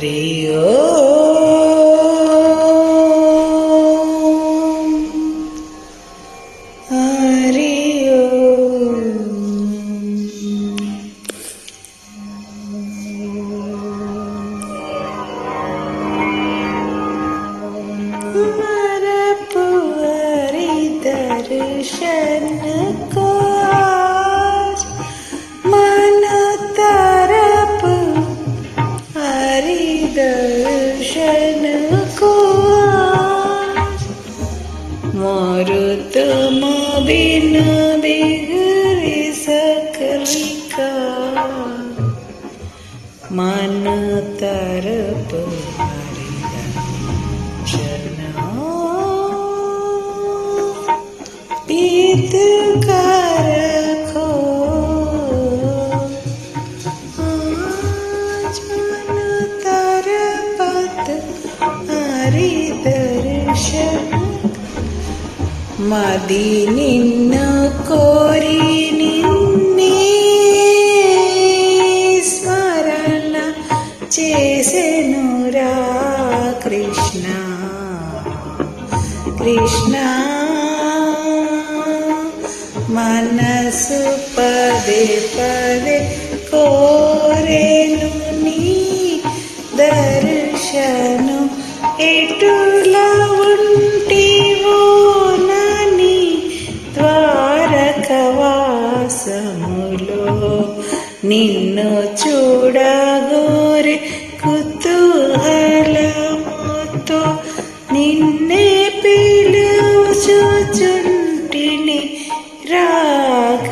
दर्शन दर्शन को आज मोर तुम बिन बिगड़ सकलिका मन तरफ हरि दर्शन पीत మది నిన్ను కోరి నిన్నే స్మరణ చేసెనురా కృష్ణ. కృష్ణ మనసు పదే పదే కోరేను నీ దర్శను. ఎట్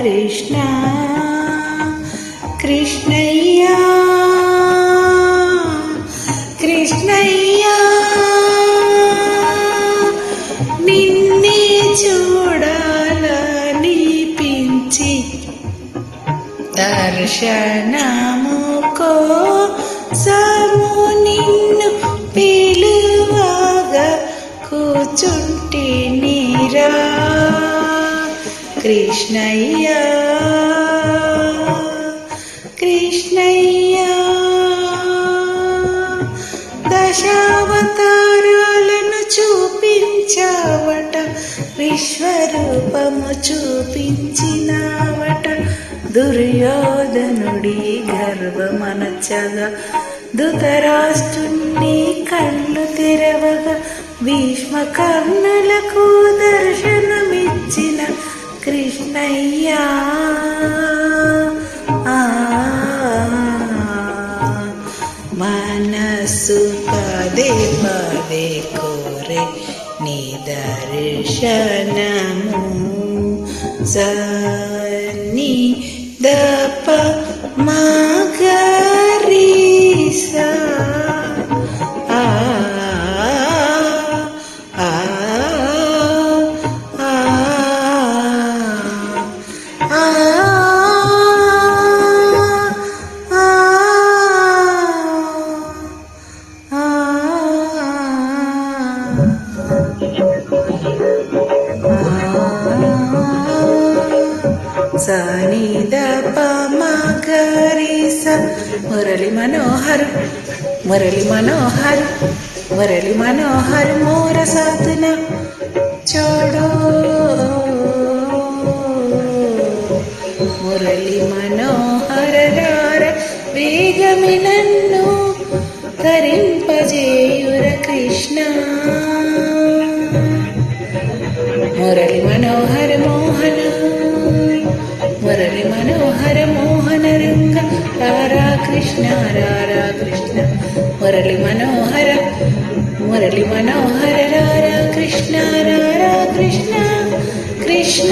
కృష్ణ. కృష్ణయ్యా. కృష్ణయ్యా. నిన్నే చూడాలనిపించి దర్శనము కోసము నిన్ను పిలువగా కూచుంటి నీరా కృష్ణయ్యా కృష్ణయ్యా. దశావతారాలను చూపించావట విశ్వరూపము చూపించినావట. దుర్యోధనుడి గర్వమనచగా ధృతరాష్ట్రుణ్ణి కళ్ళు తెరవగా భీష్మకర్ణులకు దర్శనం कृष्णया आनसुपदे पेको रे निदर्शनमु सनि दप ಸನಿದ ಪಮಗರಿಸ ಮುರಳಿ ಮನೋಹರ ಮುರಳಿ ಮನೋಹರ ಮುರಳಿ ಮನೋಹರ ಮೋರ ಸಾಧನ ಚೋಡೋ తరింపజేయుర కృష్ణ. మురళి మనోహర మోహన మురళి మనోహర మోహన రంగ రారా కృష్ణ రారా కృష్ణ. మురళి మనోహర మురళి మనోహర రారా కృష్ణ రారా కృష్ణ కృష్ణ.